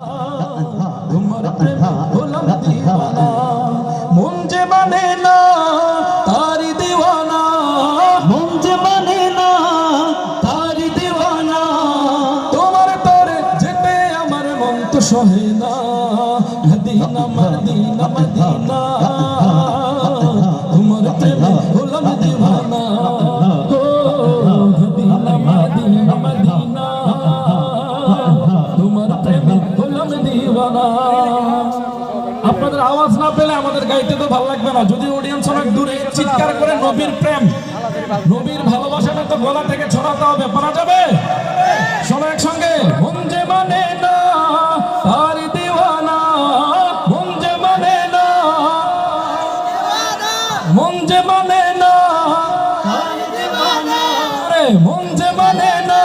তোমার প্রেমে হলাম দিওয়ানা। মন যে মানে না তারি দিওয়ানা। মন যে মানে না তারি দিওয়ানা। তোমার তরে মদিনা মদিনা মদিনা। আপনাদের আওয়াজ না পেলে আমাদের গাইতে তো ভালো লাগবে না। যদি অডিয়েন্স অনেক দূরে চিৎকার করে নবীর প্রেম, নবীর ভালোবাসাটা তো গলা থেকে ছড়াতে হবে, পারা যাবে? শোনো একসঙ্গে মানে না না মানে না।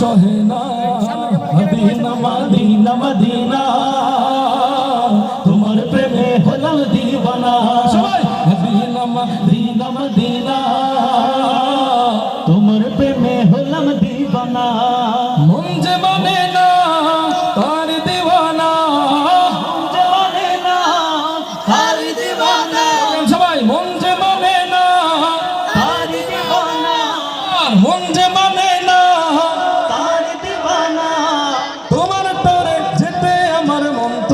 সহে না মদিনা মদিনা মদিনা। তোমার প্রেমে হলাম দিবানা। সবাই, মদিনা মদিনা মদিনা। তোমার প্রেমে হলাম দিবানা। মন যে মানে না, তার দিবানা। মন যে মানে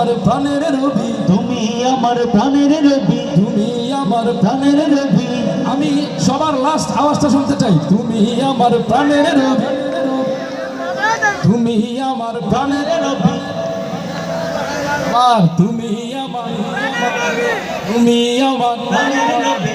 আমার প্রাণের রবি। তুমি আমার প্রাণের রবি। তুমি আমার প্রাণের রবি। আমি সবার লাস্ট আওয়াজটা শুনতে চাই। তুমি আমার প্রাণের রবি। তুমি আমার প্রাণের রবি। আর তুমি আমার তুমি আমার ধনের রবি।